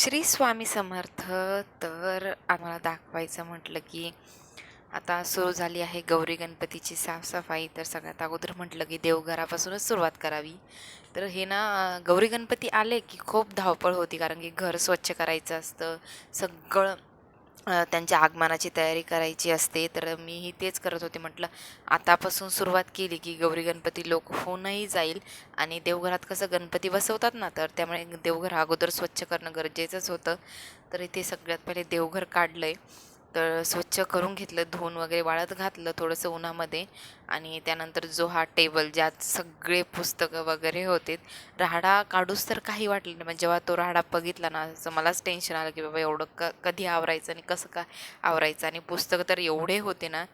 श्री स्वामी समर्थ तर आम्हाला दाखवायचं म्हटलं की आता सुरू झाली आहे गौरी गणपतीची साफसफाई. तर सगळ्यात अगोदर म्हटलं की देवघरापासूनच सुरुवात करावी. तर हे ना गौरी गणपती आले की खूप धावपळ होती कारण की घर स्वच्छ करायचं असतं. सगळं त्यांच्या आगमनाची तयारी करायची असते तर मीही तेच करत होते. म्हटलं आतापासून सुरुवात केली की गौरी गणपती लोक होऊनही जाईल आणि देवघरात कसं गणपती बसवतात ना तर त्यामुळे देवघर अगोदर स्वच्छ करणं गरजेचंच होतं. तर इथे सगळ्यात पहिले देवघर काढलं आहे तर स्वच्छ करून घेतलं धुवून वगैरे वाळत घातलं थोडंसं उन्हामध्ये. आणि त्यानंतर जो हा टेबल ज्यात सगळे पुस्तकं वगैरे होते राहाडा काढूच तर काही वाटलं नाही. म्हणजे जेव्हा तो राहाडा बघितला ना असं मलाच टेन्शन आलं की बाबा एवढं क कधी आवरायचं आणि कसं काय आवरायचं? आणि पुस्तकं तर एवढे होते ना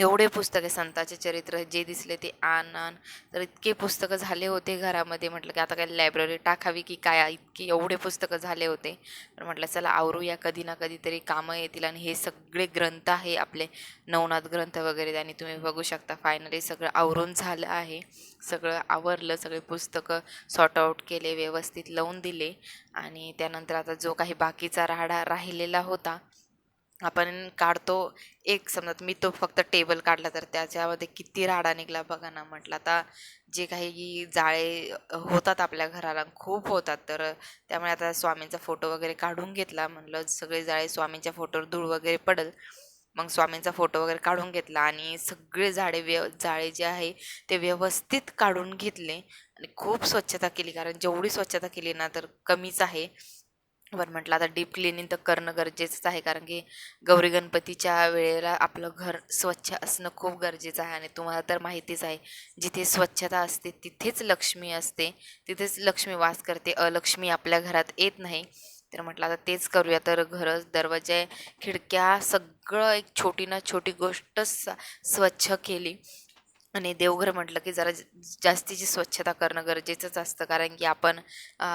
एवढे पुस्तके संतांचे चरित्र जे दिसले ते आण आण तर इतके पुस्तकं झाले होते घरामध्ये. म्हटलं की आता काय लायब्ररी टाकावी की काय? इतकी एवढे पुस्तकं झाले होते. तर म्हटलं चला आवरूया. कधी ना कधीतरी कामं येतील. आणि हे सगळे ग्रंथ आहे आपले. नवनाथ ग्रंथ वगैरे आणि तुम्ही बघू शकता. फायनली सगळं आवरून झालं आहे. सगळं आवरलं. सगळे पुस्तकं सॉर्ट आऊट केले व्यवस्थित लावून दिले. आणि त्यानंतर आता जो काही बाकीचा राहाडा राहिलेला होता आपण काढतो. एक समजा मी तो फक्त टेबल काढला तर त्याच्यामध्ये किती राडा निघाला बघा ना म्हटलं. आता जे काही जाळे होतात आपल्या घराला खूप होतात. तर त्यामुळे आता स्वामींचा फोटो वगैरे काढून घेतला म्हटलं सगळे जाळे स्वामींच्या फोटोवर धूळ वगैरे पडेल. मग स्वामींचा फोटो वगैरे काढून घेतला आणि सगळे झाडे व्यव जाळे जे आहे ते व्यवस्थित काढून घेतले. आणि खूप स्वच्छता केली कारण जेवढी स्वच्छता केली ना तर कमीच आहे. वर म्हटलं आता डीप क्लिनिंग तर करणं गरजेचंच आहे. कारण की गौरी गणपतीच्या वेळेला आपलं घर स्वच्छ असणं खूप गरजेचं आहे. आणि तुम्हाला तर माहितीच आहे जिथे स्वच्छता असते तिथेच लक्ष्मी असते. तिथेच लक्ष्मी वास करते. अलक्ष्मी आपल्या घरात येत नाही. तर म्हटलं आता तेच करूया. तर घरं दरवाजे खिडक्या सगळं एक छोटी ना छोटी गोष्ट स्वच्छ केली. आणि देवघर म्हटलं की जरा जास्तीची स्वच्छता करणं गरजेचंच असतं. कारण की आपण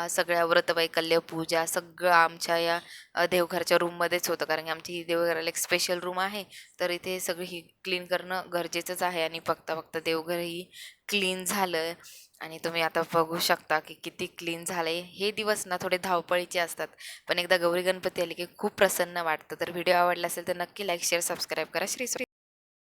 सगळ्या व्रतवैकल्य पूजा सगळं आमच्या या देवघरच्या रूममध्येच होतं. कारण की आमची ही देवघराला एक स्पेशल रूम आहे. तर इथे सगळी ही क्लीन करणं गरजेचंच आहे. आणि बघता बघता देवघरही क्लीन झालं आणि तुम्ही आता बघू शकता की किती क्लीन झालं आहे हे दिवस ना थोडे धावपळीचे असतात. पण एकदा गौरी गणपती आले की खूप प्रसन्न वाटतं. तर व्हिडिओ आवडला असेल तर नक्की लाईक शेअर सबस्क्राईब करा. श्री श्री